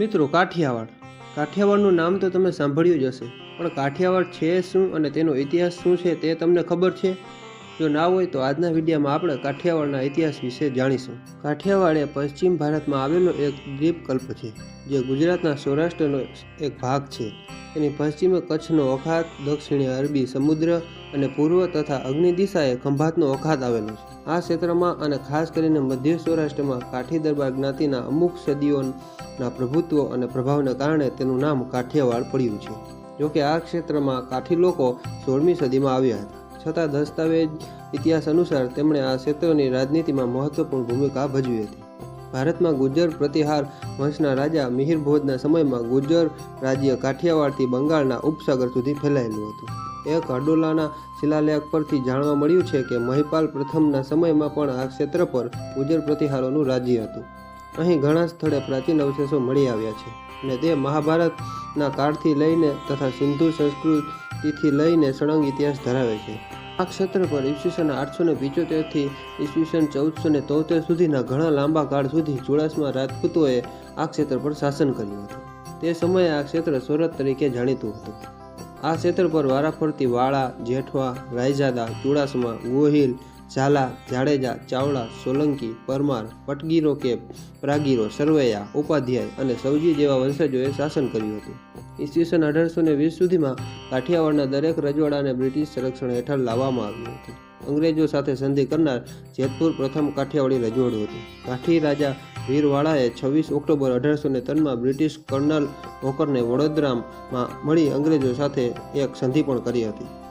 મિત્રો, કાઠિયાવાડ. કાઠિયાવાડનું નામ તો તમે સાંભળ્યું જ હશે. પણ કાઠિયાવાડ છે શું અને તેનો ઇતિહાસ શું છે તે તમને ખબર છે? જો ના હોય તો આજના વિડીયોમાં આપણે કાઠિયાવાડના ઇતિહાસ વિશે જાણીશું. કાઠિયાવાડ એ પશ્ચિમ ભારતમાં આવેલો એક દ્વીપકલ્પ છે, જે ગુજરાતના સૌરાષ્ટ્રનો એક ભાગ છે. એની પશ્ચિમે કચ્છનો અખાત, દક્ષિણે અરબી સમુદ્ર અને પૂર્વ તથા અગ્નિ દિશાએ ખંભાતનો અખાત આવેલો છે. આ ક્ષેત્રમાં અને ખાસ કરીને મધ્ય સૌરાષ્ટ્રમાં કાઠી દરબાર જ્ઞાતિના અમુક સદીઓના પ્રભુત્વ અને પ્રભાવને કારણે તેનું નામ કાઠિયાવાડ પડ્યું છે. જોકે આ ક્ષેત્રમાં કાઠી લોકો સોળમી સદીમાં આવ્યા હતા. છતાં દસ્તાવેજ ઇતિહાસ અનુસાર તેમણે આ ક્ષેત્રોની રાજનીતિમાં મહત્વપૂર્ણ ભૂમિકા ભજવી હતી. ભારતમાં ગુજર પ્રતિહાર વંશના રાજા મિહિર ભોજના સમયમાં ગુજર રાજ્ય કાઠિયાવાડથી બંગાળના ઉપસાગર સુધી ફેલાયેલું હતું. એક હડોલાના શિલાલેખ પરથી જાણવા મળ્યું છે કે મહિપાલ પ્રથમના સમયમાં પણ આ ક્ષેત્ર પર ગુજર પ્રતિહારોનું રાજ્ય હતું. અહીં ઘણા સ્થળે પ્રાચીન અવશેષો મળી આવ્યા છે અને તે મહાભારતના કાળથી લઈને તથા સિંધુ સંસ્કૃતિથી લઈને સળંગ ઇતિહાસ ધરાવે છે. આ ક્ષેત્ર પર ઈસવીસન આઠસો ને પિચોતેરથી ઈસવીસન ચૌદસો ને તોતેર સુધીના ઘણા લાંબા કાળ સુધી ચુડાસમા રાજપૂતોએ આ ક્ષેત્ર પર શાસન કર્યું હતું. તે સમયે આ ક્ષેત્ર સુરત તરીકે જાણીતું હતું. આ ક્ષેત્ર પર વારાફરતી વાળા, જેઠવા, રાયજાદા, ચુડાસમા, ગોહિલ ઝાલા, જાડેજા, ચાવડા, સોલંકી, પરમાર, પટગીરો કે પ્રાગીરો, સરવૈયા, ઉપાધ્યાય અને સૌજી જેવા વંશજોએ શાસન કર્યું હતું. ઈસવીસન અઢારસો ને વીસ સુધીમાં કાઠિયાવાડના દરેક રજવાડાને બ્રિટિશ સંરક્ષણ હેઠળ લાવવામાં આવ્યું હતું. અંગ્રેજો સાથે સંધિ કરનાર જેતપુર પ્રથમ કાઠિયાવાડી રજવાડું હતું. કાઠી રાજા વીરવાળાએ છવ્વીસ ઓક્ટોબર અઢારસો ને ત્રણમાં બ્રિટિશ કર્નલ હોકરને વડોદરામાં મળી અંગ્રેજો સાથે એક સંધિ પણ કરી હતી.